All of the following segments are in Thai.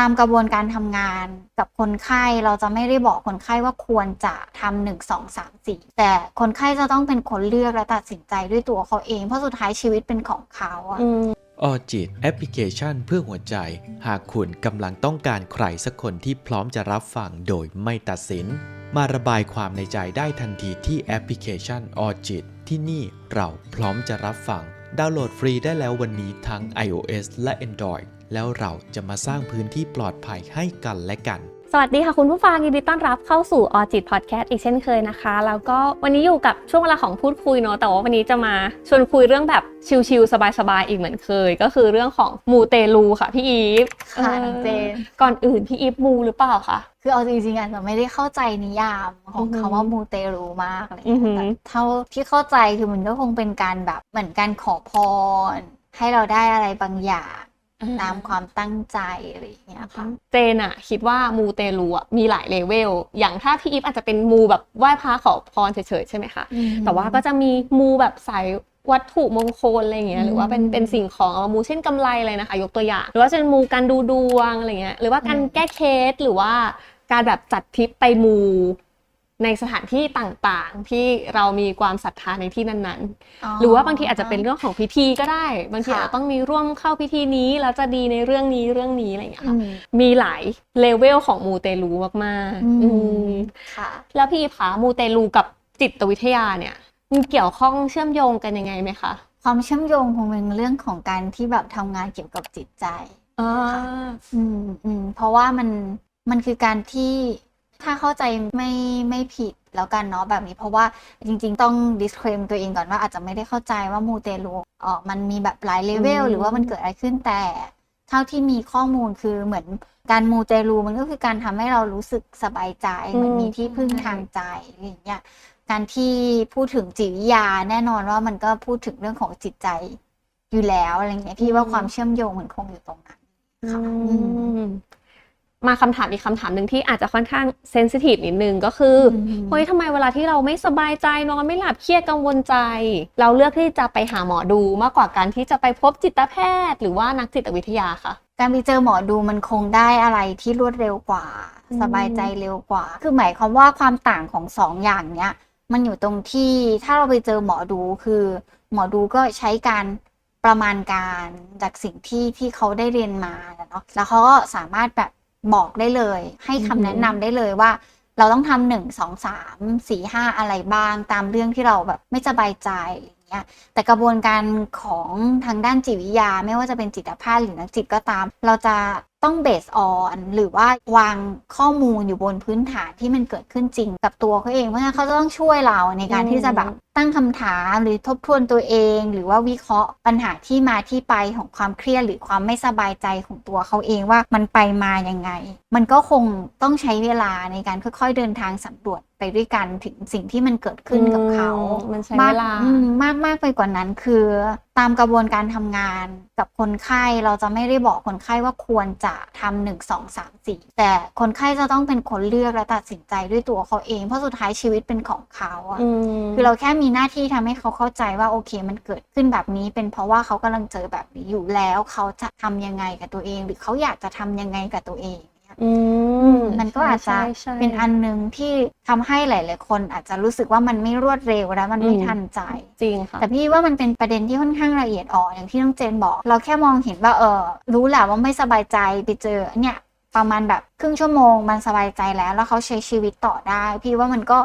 ตามกระบวนการทำงานกับคนไข้เราจะไม่ได้บอกคนไข้ว่าควรจะทำหนึ่งสองสามสี่แต่คนไข้จะต้องเป็นคนเลือกและตัดสินใจด้วยตัวเขาเอง เพราะสุดท้ายชีวิตเป็นของเขาอะอืมออจิตแอปพลิเคชันเพื่อหัวใจ หากคุณกำลังต้องการใครสักคนที่พร้อมจะรับฟังโดยไม่ตัดสิน มาระบายความในใจได้ทันทีที่แอปพลิเคชันออจิตที่นี่เราพร้อมจะรับฟัง ดาวน์โหลดฟรีได้แล้ววันนี้ทั้ง iOS และ Android แล้วเราจะมาสร้างพื้นที่ปลอดภัยให้กันและกัน สวัสดีค่ะคุณผู้ฟังยินดีต้อนรับเข้าสู่ออจิตพอดแคสต์อีกเช่นเคยนะคะ แล้วก็วันนี้อยู่กับช่วงเวลาของพูดคุยเนาะแต่ว่าวันนี้จะมาชวนคุยเรื่องแบบชิลๆสบายๆอีกเหมือนเคย ก็คือเรื่องของมูเตลูค่ะพี่อีฟค่ะออน้องเจน ก่อนอื่นพี่อีฟมูหรือเปล่าคะคือเอาจริงๆอาจจะไม่ได้เข้าใจนิยามของอือหือคำว่ามูเตลูมากอะไรอือหืเงี้ยอแต่เท่าที่เข้าใจคือมันก็คงเป็นการแบบเหมือนการขอพรให้เราได้อะไรบางอย่าง ตามความตั้งใจอะไรอย่างเงี้ยค่ะเจนอะคิดว่ามูเตลูอะมีหลายเลเวล อย่างถ้าพี่อีฟอาจจะเป็นมูแบบไหว้พระขอพรเฉยๆใช่ไหมคะ แต่ว่าก็จะมีมูแบบสายวัตถุมงคลอะไรเงี้อืยมหรือว่าเป็นเป็นสิ่งของเอามามูเช่นกำไรเลยนะคะ ยกตัวอย่าง หรือว่าจะเป็นมูการดูดวงอะไรเงี้ยหรือว่าการอืมแก้เคสหรือว่าการแบบจัดทริปไปมู ในสถานที่ต่างๆ ที่เรามีความศรัทธาในที่นั้นๆ หรือว่าบางทีอาจจะเป็นเรื่องของพิธีก็ได้ บางทีค่ะอาจจะต้องมีร่วมเข้าพิธีนี้แล้วจะดีในเรื่องนี้เรื่องนี้อะไรอย่างเงี้ยอืค่ะมมีหลายเลเวลของมูเตลูมากอืมๆอืมค่ะ แล้วพี่คะมูเตลูกับจิตวิทยาเนี่ยมันเกี่ยวข้องเชื่อมโยงกันยังไงไหมคะความเชื่อมโยงคงเป็นเรื่องของการที่แบบทำงานเกี่ยวกับจิตใจอ่าอืมอืมเพราะว่ามันมันคือการที่ ถ้าเข้าใจไม่ไม่ผิดแล้วกันเนาะแบบนี้เพราะว่าจริง ๆ ต้อง disclaim ตัวเองก่อนว่าอาจจะไม่ได้เข้าใจว่ามูเตลูเออมันมีแบบหลายเลเวลหรือว่ามันเกิดอะไรขึ้นแต่เท่าที่มีข้อมูลคือเหมือนการมูเตลูมันก็คือการทำให้เรารู้สึกสบายใจเหมือนมีที่พึ่งทางใจอะไรอย่างเงี้ยการที่พูดถึงจิตวิทยาแน่นอนว่ามันก็พูดถึงเรื่องของจิตใจอยู่แล้วอะไรเงี้ยพี่ว่าความเชื่อมโยงมันคงอยู่ตรงนั้นค่ะอือื มมมาคำถามอีกคำถามหนึ่งที่อาจจะค่อนข้างเซนซิทีฟนิดนึงก็คืออมเฮ้ยทำไมเวลาที่เราไม่สบายใจนอนไม่หลับเครียดกังวลใจ เราเลือกที่จะไปหาหมอดูมากกว่าการที่จะไปพบจิตแพทย์ หรือว่านักจิตวิทยาค่ะการไปเจอหมอดูมันคงได้อะไรที่รวดเร็วกว่าอืมสบายใจเร็วกว่า คือหมายความว่าความต่างของสองอย่างเนี้ยมันอยู่ตรงที่ถ้าเราไปเจอหมอดูคือ หมอดูก็ใช้การประมาณการจากสิ่งที่ที่เขาได้เรียนมาเนาะแล้วเขาก็สามารถแบบ บอกได้เลย ให้คำแนะนำได้เลยว่า เราต้องทำหนึ่งสองสามสี่ห้าอะไรบ้างตามเรื่องที่เราแบบไม่สบายใจ เงี้ยแต่กระบวนการของทางด้านจิตวิทยา ไม่ว่าจะเป็นจิตแพทย์หรือนักจิตก็ตาม เราจะต้องเบสออนหรือว่าวางข้อมูลอยู่บนพื้นฐานที่มันเกิดขึ้นจริงกับตัวเขาเองเพราะฉะนั้นเขาจะต้องช่วยเราในการอืมที่จะแบบตั้งคำถามหรือทบทวนตัวเอง หรือว่าวิเคราะห์ปัญหาที่มาที่ไปของความเครียดหรือความไม่สบายใจของตัวเขาเองว่ามันไปมายังไง มันก็คงต้องใช้เวลาในการค่อยๆเดินทางสำรวจ ไปด้วยกันถึงสิ่งที่มันเกิดขึ้นกับเขาอืมมันใช้มากเวลาอืมมากมากไปกว่านั้นคือ ตามกระบวนการทำงานกับคนไข้เราจะไม่ได้บอกคนไข้ว่าควรจะทำหนึ่งสองสามสี่แต่คนไข้จะต้องเป็นคนเลือกและตัดสินใจด้วยตัวเขาเอง เพราะสุดท้ายชีวิตเป็นของเขาอะอืมคือเราแค่มีหน้าที่ทำให้เขาเข้าใจว่าโอเคมันเกิดขึ้นแบบนี้ เป็นเพราะว่าเขากำลังเจอแบบนี้อยู่แล้วเขาจะทำยังไงกับตัวเอง หรือเขาอยากจะทำยังไงกับตัวเองเนี่ย อืมมันก็อาจจะใช่ใช่เป็นอันหนึ่งที่ทำให้หลาย ๆ คนอาจจะรู้สึกว่ามันไม่รวดเร็วและมันไม่อืมทันใจจริงค่ะแต่พี่ว่ามันเป็นประเด็นที่ค่อนข้างละเอียดอ่อนอย่างที่น้องเจนบอก เราแค่มองเห็นว่าเออรู้แหละว่าไม่สบายใจไปเจอเนี่ยประมาณแบบครึ่งชั่วโมงมันสบายใจแล้ว แล้วเขาใช้ชีวิตต่อได้ พี่ว่ามันก็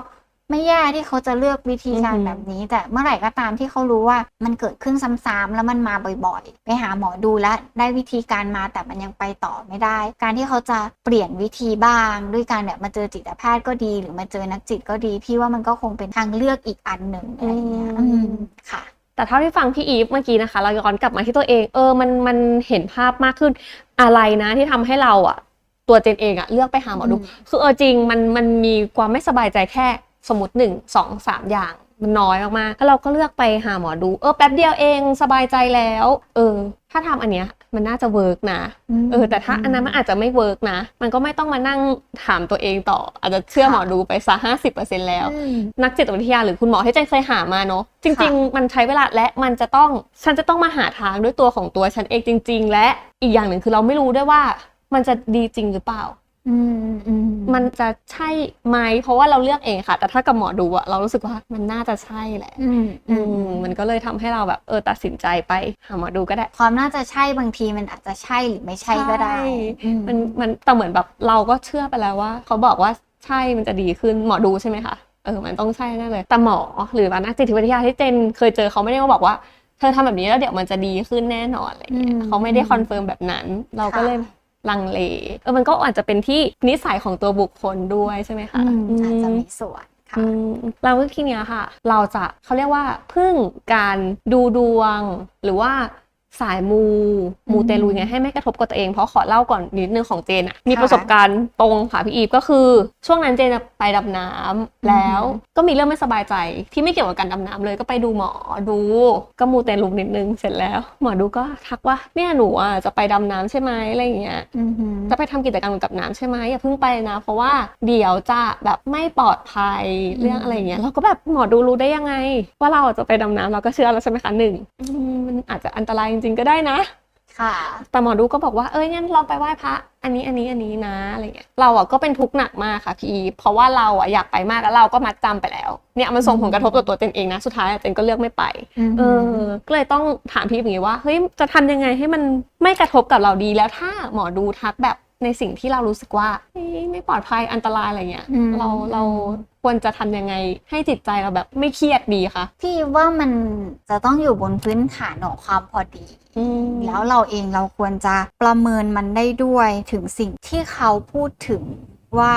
ไม่แย่ที่เขาจะเลือกวิธีการอือหือแบบนี้ แต่เมื่อไหร่ก็ตามที่เขารู้ว่ามันเกิดขึ้นซ้ำๆแล้วมันมาบ่อยๆ ไปหาหมอดูแล้วได้วิธีการมาแต่มันยังไปต่อไม่ได้ การที่เขาจะเปลี่ยนวิธีบ้าง ด้วยการแบบมาเจอจิตแพทย์ก็ดี หรือมาเจอนักจิตก็ดี พี่ว่ามันก็คงเป็นทางเลือกอีกอันหนึ่งอะไรอย่างเงี้ยอืมอืมค่ะแต่เท่าที่ฟังพี่อีฟเมื่อกี้นะคะ เราย้อนกลับมาที่ตัวเอง เออมันมันเห็นภาพมากขึ้นอะไรนะที่ทำให้เราอะตัวเจนเองอะเลือกไปหาหมอดูอืมคือเออจริงมันมันมีความไม่สบายใจแค่ สมมติหนึ่งสองสามอย่างมันน้อยมากๆแล้วเราก็เลือกไปหาหมอดู เออแป๊บเดียวเองสบายใจแล้ว เออ ถ้าทำอันเนี้ยมันน่าจะเวิร์กนะ เออ แต่ถ้าอันนั้นมันอาจจะไม่เวิร์กนะ มันก็ไม่ต้องมานั่งถามตัวเองต่อ อาจจะเชื่อหมอดูไปซะห้าสิบเปอร์เซ็นแล้วอืมนักจิตวิทยาหรือคุณหมอที่เจนเคยหามาเนาะ จริงค่ะๆมันใช้เวลาและมันจะต้อง ฉันจะต้องมาหาทางด้วยตัวของตัวฉันเองจริง ๆ และอีกอย่างหนึ่งคือเราไม่รู้ด้วยว่ามันจะดีจริงหรือเปล่า อืมอืมมันจะใช่ไหมเพราะว่าเราเลือกเองค่ะ แต่ถ้ากับหมอดูอะเรารู้สึกว่ามันน่าจะใช่แหละอืมอือืมมมันก็เลยทำให้เราแบบเออตัดสินใจไปหาหมอดูก็ได้ ความน่าจะใช่บางทีมันอาจจะใช่หรือไม่ใช่ก็ได้ใช่ อืมันมันแต่เหมือนแบบเราก็เชื่อไปแล้วว่า เขาบอกว่าใช่มันจะดีขึ้นหมอดูใช่ไหมคะเออมันต้องใช่แน่เลย แต่หมอหรือว่านักจิตวิทยาที่เจนเคยเจอเขาไม่ได้มาบอกว่า เธอทำแบบนี้แล้วเดี๋ยวมันจะดีขึ้นแน่นอนอะไรเงี้ยเขาไม่ได้คอนเฟิร์มแบบนั้น เราก็เลย ลังเลเออมันก็อาจจะเป็นที่นิสัยของตัวบุคคลด้วยใช่ไหมคะอืมอืมอาจจะมีส่วนค่ะอืมเราก็ทีเนี้ยค่ะ เราจะเขาเรียกว่าพึ่งการดูดวงหรือว่า สายมูมูเตลูไงให้ไม่กระทบกับตัวเองเพราะขอเล่าก่อนนิดนึงของเจนอะมีค่ะประสบการณ์ตรงค่ะพี่อีฟก็คือ ช่วงนั้นเจนอะไปดำน้ำแล้วอือหือก็มีเรื่องไม่สบายใจ ที่ไม่เกี่ยวกับการดำน้ำเลยก็ไปดูหมอดู ก็มูเตลูนิดนึงเสร็จแล้ว หมอดูก็ทักว่าเนี่ยหนูอะจะไปดำน้ำใช่ไหมอะไรอย่างเงี้ยอือหือจะไปทำกิจกรรมกับน้ำใช่ไหมอย่าเพิ่งไปนะ เพราะว่าเดี๋ยวจะแบบไม่ปลอดภัยอืมเรื่องอะไรอย่างเงี้ยเราก็แบบหมอดูรู้ได้ยังไง ว่าเราจะไปดำน้ำเราก็เชื่อแล้วใช่ไหมคะหนึ่งอืมมันอาจจะอันตรายจริง ๆ ก็ได้นะ ค่ะ แต่หมอดูก็บอกว่าเอ้ยงั้นลองไปไหว้พระ อันนี้อันนี้อันนี้นะอะไรเงี้ยเราอะก็เป็นทุกข์หนักมากค่ะพี่อีฟเพราะว่าเราอะอยากไปมากแล้วเราก็มัดจำไปแล้ว เนี่ยมันส่งผลกระทบต่อตัวเจนเองนะสุดท้ายอะเจนก็เลือกไม่ไป เออก็เลยต้องถามพี่อย่างนี้ว่า เฮ้ย จะทำยังไงให้มันไม่กระทบกับเราดีแล้วถ้าหมอดูทักแบบ ในสิ่งที่เรารู้สึกว่าเฮ้ยไม่ปลอดภัยอันตรายอะไรเงี้ยอืมเราเราควรจะทำยังไงให้จิตใจเราแบบไม่เครียดดีคะพี่ว่ามันจะต้องอยู่บนพื้นฐานของความพอดีอืมแล้วเราเองเราควรจะประเมินมันได้ด้วยถึงสิ่งที่เขาพูดถึงว่า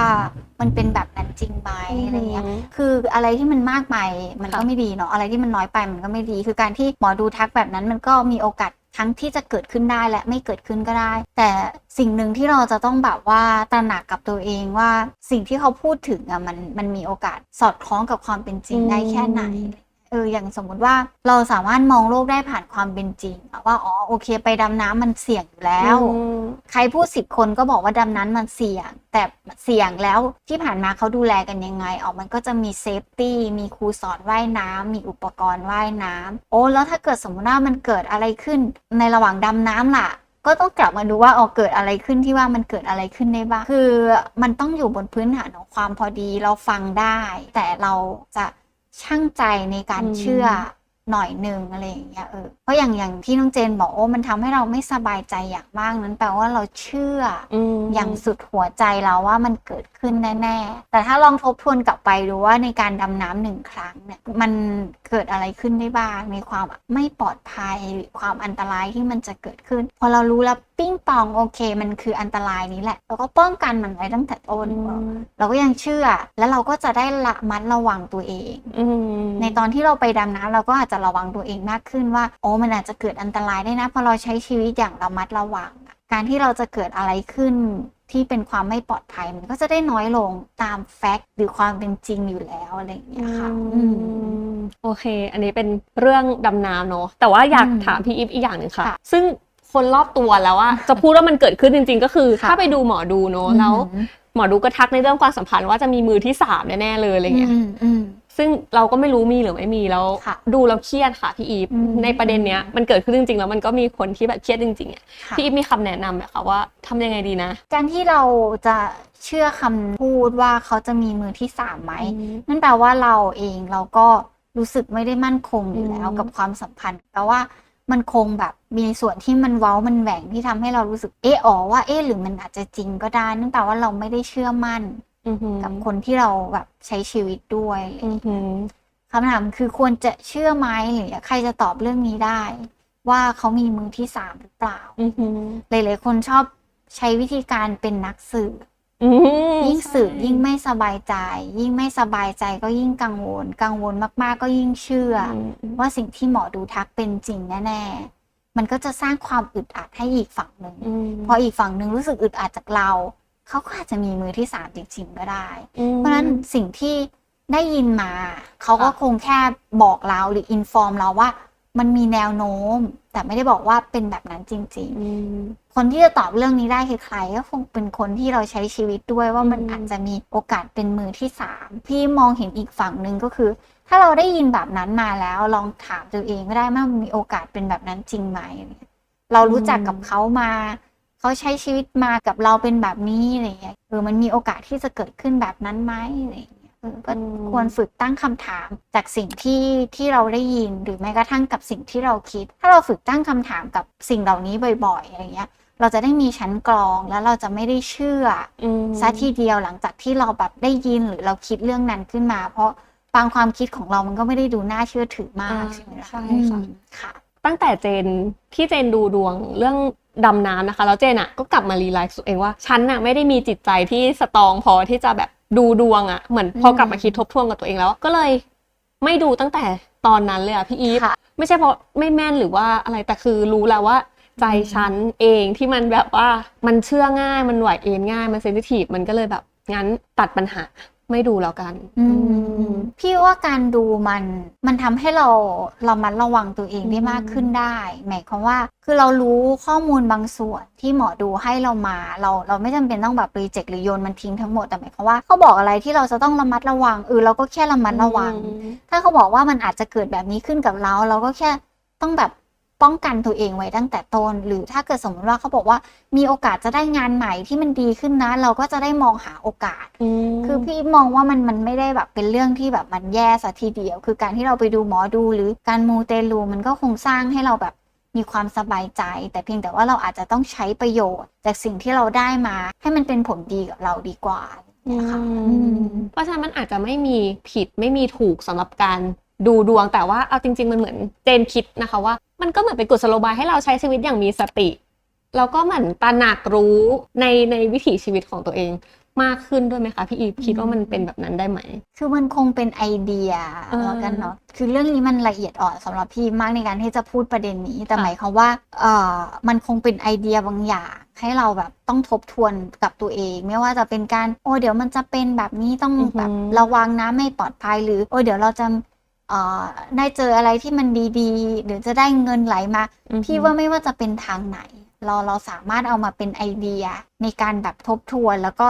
มันเป็นแบบนั้นจริงไหมอะไรเงี้ย คืออะไรที่มันมากไปมันก็ค่ะไม่ดีเนาะ อะไรที่มันน้อยไปมันก็ไม่ดี คือการที่หมอดูทักแบบนั้นมันก็มีโอกาส ทั้งที่จะเกิดขึ้นได้และไม่เกิดขึ้นก็ได้ แต่สิ่งหนึ่งที่เราจะต้องแบบว่าตระหนักกับตัวเองว่าสิ่งที่เขาพูดถึงอะมันมันมีโอกาสสอดคล้องกับความเป็นจริงได้แค่ไหน เอออย่างสมมุติว่าเราสามารถมองโลกได้ผ่านความเป็นจริงอะว่าอ๋อโอเค ไปดำน้ำมันเสี่ยงอยู่แล้ว อืมใครพูดสิบคนก็บอกว่าดำน้ำมันเสี่ยง แต่เสี่ยงแล้วที่ผ่านมาเขาดูแลกันยังไงออกมันก็จะมีเซฟตี้มีครูสอนว่ายน้ำมีอุปกรณ์ว่ายน้ำโอ้แล้วถ้าเกิดสมมติว่ามันเกิดอะไรขึ้นในระหว่างดำน้ำล่ะ ก็ต้องกลับมาดูว่าอ๋อเกิดอะไรขึ้นที่ว่ามันเกิดอะไรขึ้นได้บ้างคือมันต้องอยู่บนพื้นฐานของความพอดีเราฟังได้ แต่เราจะ ช่างใจในการอืมเชื่อหน่อยหนึ่งอะไรอย่างเงี้ยเออเพราะอย่างอย่างที่น้องเจนบอกโอ้มันทำให้เราไม่สบายใจอย่างมากนั้นแปลว่าเราเชื่ออมอย่างสุดหัวใจแล้วว่ามันเกิดขึ้นแน่ๆแต่ถ้าลองทบทวนกลับไปดูว่าในการดำน้ำหนึ่งครั้งเนี่ยมันเกิดอะไรขึ้นได้บ้าง มีความไม่ปลอดภัยหรือความอันตรายที่มันจะเกิดขึ้น พอเรารู้แล้ว ปิ้งปองโอเค มันคืออันตรายนี้แหละ เราก็ป้องกันมันไว้ตั้งแต่ต้นอืมเราก็ยังเชื่อ แล้วเราก็จะได้ละมัดระวังตัวเองอืมในตอนที่เราไปดำน้ำเราก็อาจจะระวังตัวเองมากขึ้นว่า โอ้มันอาจจะเกิดอันตรายได้นะเพอเราใช้ชีวิตอย่างระมัดระวังอะการที่เราจะเกิดอะไรขึ้นที่เป็นความไม่ปลอดภัยมันก็จะได้น้อยลงตามแฟกต์หรือความเป็นจริงอยู่แล้วอะไรอย่างเงี้ยค่ะอืมโอเค อันนี้เป็นเรื่องดำน้ำเนอะแต่ว่าอยากอืมถามพี่อีฟอีกอย่างหนึ่งค่ะค่ะซึ่ง คนรอบตัวแล้วว่าจะพูดว่ามันเกิดขึ้นจริง ๆ ก็คือค่ะถ้าไปดูหมอดูเนอะแล้วอืมหมอดูก็ทักในเรื่องความสัมพันธ์ว่าจะมีมือที่สามแน่ๆเลยอะไรเงี้ยอืมอืมซึ่งเราก็ไม่รู้มีหรือไม่มีแล้วค่ะดูแล้วเครียดค่ะพี่อีฟอืมในประเด็นเนี้ยมันเกิดขึ้นจริงๆแล้วมันก็มีคนที่แบบเครียดจริงๆอะค่ะพี่อีฟมีคำแนะนำไหมคะว่าทำยังไงดีนะ การที่เราจะเชื่อคำพูดว่าเขาจะมีมือที่สามไหมอืมนั่นแปลว่าเราเองเราก็รู้สึกไม่ได้มั่นคงอยู่แล้วอืมกับความสัมพันธ์แปลว่า มันคงแบบมีส่วนที่มันเว้ามันแหว่งที่ทำให้เรารู้สึกเอออ๋อว่าเออหรือมันอาจจะจริงก็ได้นั่นแปลว่าเราไม่ได้เชื่อมั่นอือหือกับคนที่เราแบบใช้ชีวิตด้วยอะไรอย่างอืเงี้ยอหือคำถามคือควรจะเชื่อไหมหรือใครจะตอบเรื่องนี้ได้ ว่าเขามีมือที่สามหรือเปล่าอือหือหลายๆคนชอบใช้วิธีการเป็นนักสืบอืม ยิ่งสืบใช่ยิ่งไม่สบายใจ ยิ่งไม่สบายใจก็ยิ่งกังวล กังวลมากๆ ก็ยิ่งเชื่ออมว่าสิ่งที่หมอดูทักเป็นจริงแน่ๆมันก็จะสร้างความอึดอัดให้อีกฝั่งหนึ่งอืมพออีกฝั่งหนึ่งรู้สึกอึดอัดจากเราเขาก็อาจจะมีมือที่สามจริงๆก็ได้อืมเพราะฉะนั้นสิ่งที่ได้ยินมา เขาก็ค่ะคงแค่บอกเราหรืออินฟอร์มเราว่า มันมีแนวโน้ม แต่ไม่ได้บอกว่าเป็นแบบนั้นจริงๆอืม คนที่จะตอบเรื่องนี้ได้คือใครก็คงเป็นคนที่เราใช้ชีวิตด้วยว่ามันอืมอาจจะมีโอกาสเป็นมือที่สามพี่มองเห็นอีกฝั่งหนึ่งก็คือ ถ้าเราได้ยินแบบนั้นมาแล้วลองถามตัวเองก็ได้ว่ามันมีโอกาสเป็นแบบนั้นจริงไหมอะไรเงี้ยเรารู้จักกับเขามาเขาใช้ชีวิตมากับเราเป็นแบบนี้อะไรเงี้ยเออมันมีโอกาสที่จะเกิดขึ้นแบบนั้นไหมอะไรเงี้ยเออก็อืมควรฝึกตั้งคำถามจากสิ่งที่ที่เราได้ยินหรือแม้กระทั่งกับสิ่งที่เราคิด ถ้าเราฝึกตั้งคำถามกับสิ่งเหล่านี้บ่อยๆอะไรเงี้ย เราจะได้มีชั้นกรองแล้วเราจะไม่ได้เชื่ออืมซะทีเดียวหลังจากที่เราแบบได้ยินหรือเราคิดเรื่องนั้นขึ้นมา เพราะบางความคิดของเรามันก็ไม่ได้ดูน่าเชื่อถือมากอ่าใช่ไหมล่ะใช่อืมค่ะค่ะ ตั้งแต่เจนที่เจนดูดวงเรื่องดำน้ำนะคะ แล้วเจนอะก็กลับมารีไลซ์ตัวเองว่าฉันอะไม่ได้มีจิตใจที่สตรองพอที่จะแบบดูดวงอะเหมือนพอกลับมาคิดทบทวนกับตัวเองแล้ว ก็เลยไม่ดูตั้งแต่ตอนนั้นเลยอะพี่อีฟค่ะไม่ใช่เพราะไม่แม่นหรือว่าอะไรแต่คือรู้แล้วว่า ใจฉันเองที่มันแบบว่ามันเชื่อง่ายมันไหวเอ็นง่ายมันเซนซิทีฟมันก็เลยแบบงั้นตัดปัญหาไม่ดูแล้วกันอือืมมพี่ว่าการดูมันมันทำให้เราเรามัดระวังตัวเองได้อืมมากขึ้นได้ หมายความว่าคือเรารู้ข้อมูลบางส่วนที่หมอดูให้เรามา เราเราไม่จำเป็นต้องแบบรีเจ็คหรือโยนมันทิ้งทั้งหมดแต่หมายความว่าเขาบอกอะไรที่เราจะต้องระมัดระวังเออเราก็แค่ระมัดระวังอืมถ้าเขาบอกว่ามันอาจจะเกิดแบบนี้ขึ้นกับเรา เราก็แค่ต้องแบบ ป้องกันตัวเองไว้ตั้งแต่ต้น หรือถ้าเกิดสมมติว่าเขาบอกว่ามีโอกาสจะได้งานใหม่ที่มันดีขึ้นนะ เราก็จะได้มองหาโอกาส คือพี่มองว่ามันมันไม่ได้แบบเป็นเรื่องที่แบบมันแย่ซะทีเดียว คือการที่เราไปดูหมอดูหรือการมูเตลูมันก็คงสร้างให้เราแบบมีความสบายใจ แต่เพียงแต่ว่าเราอาจจะต้องใช้ประโยชน์ จากสิ่งที่เราได้มา ให้มันเป็นผลดีกับเราดีกว่าเนี่ยค่ะอืมอืมเพราะฉะนั้นมันอาจจะไม่มีผิดไม่มีถูกสำหรับการดูดวงแต่ว่าเอาจริง ๆ มันเหมือนเจนคิดนะคะว่า มันก็เหมือนเป็นกุศโลบายให้เราใช้ชีวิตอย่างมีสติ แล้วก็เหมือนตระหนักรู้ในในวิถีชีวิตของตัวเองมากขึ้นด้วยไหมคะพี่อีฟคิดว่ามันเป็นแบบนั้นได้ไหม คือมันคงเป็นไอเดียเออแล้วกันเนาะคือเรื่องนี้มันละเอียดอ่อนสำหรับพี่มากในการที่จะพูดประเด็นนี้ แต่ค่ะหมายความว่าเอ่อมันคงเป็นไอเดียบางอย่างให้เราแบบต้องทบทวนกับตัวเอง ไม่ว่าจะเป็นการโอ้เดี๋ยวมันจะเป็นแบบนี้ต้องแบบระวังนะไม่ปลอดภัยหรือโอ้เดี๋ยวเราจะเอ่อ ได้เจออะไรที่มันดีๆ หรือจะได้เงินไหลมาอือหือพี่ว่าไม่ว่าจะเป็นทางไหน เราเราสามารถเอามาเป็นไอเดียในการแบบทบทวน แล้วก็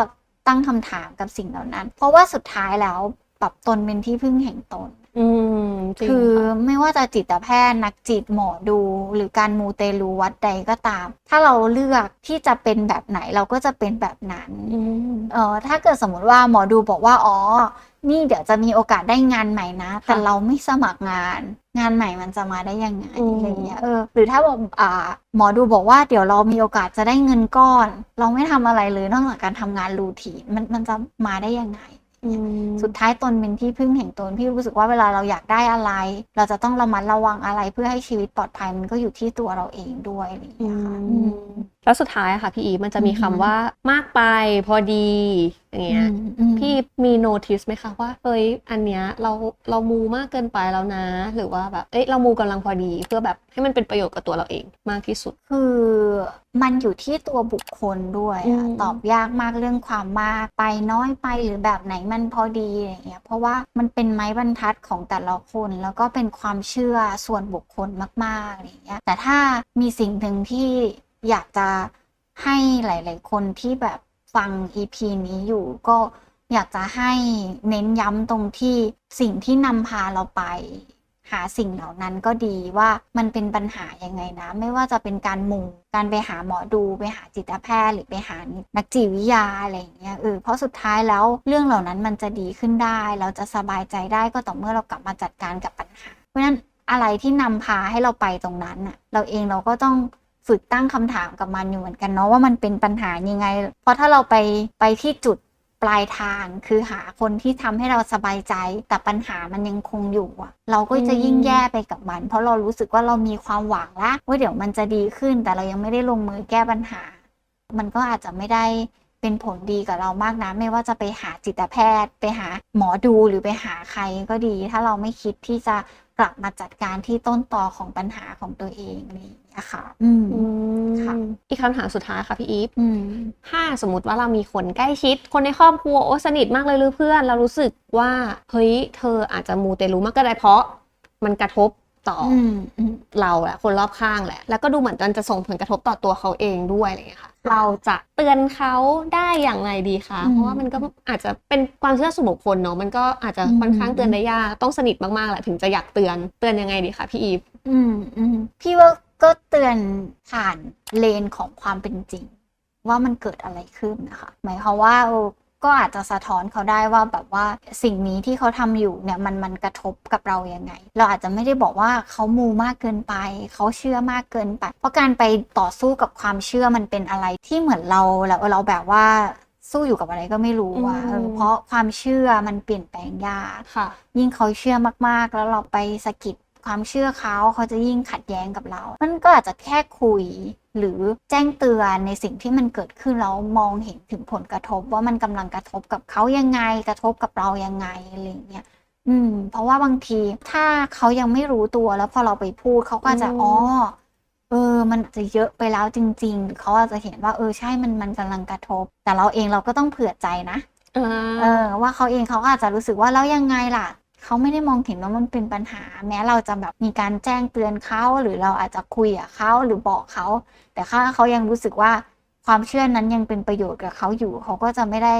ตั้งคำถามกับสิ่งเหล่านั้น เพราะว่าสุดท้ายแล้วปรับตนเป็นที่พึ่งแห่งตนอืมจริงคือค่ะไม่ว่าจะจิตแพทย์นักจิตหมอดู หรือการมูเตลูวัดใดก็ตาม ถ้าเราเลือกที่จะเป็นแบบไหนเราก็จะเป็นแบบนั้นอืมเออถ้าเกิดสมมติว่าหมอดูบอกว่าอ๋อ นี่เดี๋ยวจะมีโอกาสได้งานใหม่นะ แต่เราไม่สมัครงาน งานใหม่มันจะมาได้ยังไงอืมอะไรเงี้ยเออหรือถ้าบอกอ่าหมอดูบอกว่าเดี๋ยวเรามีโอกาสจะได้เงินก้อน เราไม่ทำอะไรเลยนอกจากการทำงานรูทีนมันมันจะมาได้ยังไงอืมสุดท้ายตนเป็นที่พึ่งแห่งตนพี่รู้สึกว่าเวลาเราอยากได้อะไร เราจะต้องระมัดระวังอะไรเพื่อให้ชีวิตปลอดภัยมันก็อยู่ที่ตัวเราเองด้วยอะไรอย่างอืเงี้ยค่ะม แล้วสุดท้ายอะค่ะพี่อีฟมันจะมีอือคำหือว่ามากไปพอดีอย่างเงี้ยอืมอืมพี่มีโนติสไหมคะว่าเอ้ยอันเนี้ยเราเรามูมากเกินไปแล้วนะ หรือว่าแบบเอ้ยเรามูกำลังพอดี เพื่อแบบให้มันเป็นประโยชน์กับตัวเราเองมากที่สุด คือมันอยู่ที่ตัวบุคคลด้วยอะอืมตอบยากมากเรื่องความมากไปน้อยไปหรือแบบไหนมันพอดีอะไรเงี้ยเพราะว่ามันเป็นไม้บรรทัดของแต่ละคน แล้วก็เป็นความเชื่อส่วนบุคคลมากๆอะไรเงี้ยแต่ถ้ามีสิ่งหนึ่งที่ อยากจะให้หลาย ๆ คนที่แบบฟัง EP นี้อยู่ก็อยากจะให้เน้นย้ำตรงที่สิ่งที่นำพาเราไป หาสิ่งเหล่านั้นก็ดีว่ามันเป็นปัญหายังไงนะ ไม่ว่าจะเป็นการมูการไปหาหมอดูไปหาจิตแพทย์หรือไปหานักจิตวิทยาอะไรอย่างเงี้ยเออเพราะสุดท้ายแล้วเรื่องเหล่านั้นมันจะดีขึ้นได้ เราจะสบายใจได้ก็ต่อเมื่อเรากลับมาจัดการกับปัญหา เพราะฉะนั้นอะไรที่นำพาให้เราไปตรงนั้นน่ะเราเองเราก็ต้อง ฝึกตั้งคำถามกับมันอยู่เหมือนกันเนาะว่ามันเป็นปัญหายังไง เพราะถ้าเราไปไปที่จุดปลายทางคือหาคนที่ทำให้เราสบายใจ แต่ปัญหามันยังคงอยู่อะเราก็จะยิ่งแย่ไปกับมัน เพราะเรารู้สึกว่าเรามีความหวังละว่าเดี๋ยวมันจะดีขึ้น แต่เรายังไม่ได้ลงมือแก้ปัญหา มันก็อาจจะไม่ได้เป็นผลดีกับเรามากนะ ไม่ว่าจะไปหาจิตแพทย์ ไปหาหมอดูหรือไปหาใครก็ดี ถ้าเราไม่คิดที่จะกลับมาจัดการที่ต้นตอของปัญหาของตัวเองนี่ นะคะอืมอืมค่ะ อีกคำถามสุดท้ายค่ะพี่อีฟอืมถ้าสมมติว่าเรามีคนใกล้ชิด คนในครอบครัวโอ้สนิทมากเลยหรือเพื่อน เรารู้สึกว่าเฮ้ยเธออาจจะมูเตลูมากก็ได้เพราะมันกระทบต่อออืมอืมเราแหละคนรอบข้างแหละ แล้วก็ดูเหมือนมันจะส่งผลกระทบต่อตัวเขาเองด้วยอะไรอย่างเงี้ยค่ะ เราจะเตือนเขาได้อย่างไรดีคะอืมเพราะว่ามันก็อาจจะเป็นความเชื่อส่วนบุคคลเนาะ มันก็อาจจะอืมค่อนข้างเตือนได้ยาก ต้องสนิทมากๆแหละถึงจะอยากเตือน เตือนยังไงดีคะพี่อีฟ อืมอืมพี่ว่า ก็เตือนผ่านเลนของความเป็นจริง ว่ามันเกิดอะไรขึ้นนะคะ หมายความว่าเออก็อาจจะสะท้อนเขาได้ว่าแบบว่าสิ่งนี้ที่เขาทำอยู่เนี่ยมันมันกระทบกับเรายังไง เราอาจจะไม่ได้บอกว่าเขามูมากเกินไป เขาเชื่อมากเกินไป เพราะการไปต่อสู้กับความเชื่อมันเป็นอะไรที่เหมือนเราเราเราแบบว่าสู้อยู่กับอะไรก็ไม่รู้ว่าอืมเออเพราะความเชื่อมันเปลี่ยนแปลงยากค่ะยิ่งเขาเชื่อมากๆ แล้วเราไปสะกิด ความเชื่อเขาเขาจะยิ่งขัดแย้งกับเรา มันก็อาจจะแค่คุยหรือแจ้งเตือนในสิ่งที่มันเกิดขึ้นแล้วมองเห็นถึงผลกระทบ ว่ามันกำลังกระทบกับเขายังไงกระทบกับเรายังไงอะไรอย่างเงี้ยอืม เพราะว่าบางทีถ้าเขายังไม่รู้ตัวแล้วพอเราไปพูดเขาก็จะอืมอ๋อเออ มันอาจจะเยอะไปแล้วจริงๆหรือเขาอาจจะเห็นว่าเออใช่มันมันกำลังกระทบ แต่เราเองเราก็ต้องเผื่อใจนะอ่าเออว่าเขาเองเขาก็อาจจะรู้สึกว่าแล้วยังไงล่ะ เขาไม่ได้มองเห็นว่ามันเป็นปัญหา แม้เราจะแบบมีการแจ้งเตือนเขาหรือเราอาจจะคุยกับเขาหรือบอกเขา แต่ถ้าเขายังรู้สึกว่า ความเชื่อนั้นยังเป็นประโยชน์กับเขาอยู่ เขาก็จะไม่ได้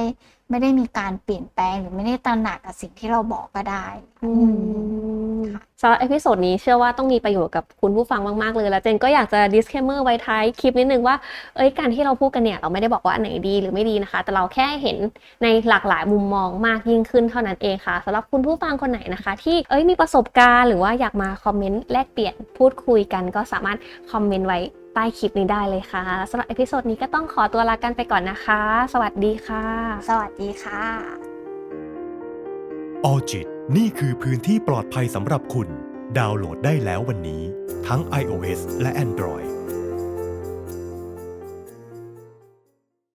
ไม่ได้มีการเปลี่ยนแปลงหรือไม่ได้ตระหนักกับสิ่งที่เราบอกก็ได้สำหรับเอพิโซดนี้เชื่อว่าต้องมีประโยชน์กับคุณผู้ฟังมาก ๆ เลย แล้วเจนก็อยากจะ disclaimer ไว้ท้ายคลิปนิดนึงว่า เอ้ยการที่เราพูดกันเนี่ย เราไม่ได้บอกว่าอันไหนดีหรือไม่ดีนะคะ แต่เราแค่เห็นในหลากหลายมุมมองมากยิ่งขึ้นเท่านั้นเองค่ะสำหรับคุณผู้ฟังคนไหนนะคะ ที่เอ้ยมีประสบการณ์หรือว่าอยากมาคอมเมนต์แลกเปลี่ยนพูดคุยกันก็สามารถคอมเมนต์ไว้ ใต้คลิปนี้ได้เลยค่ะสำหรับเอพิโซดนี้ก็ต้องขอตัวลากันไปก่อนนะคะ สวัสดีค่ะ สวัสดีค่ะออจิตนี่คือพื้นที่ปลอดภัยสำหรับคุณ ดาวน์โหลดได้แล้ววันนี้ ทั้ง iOS และ Android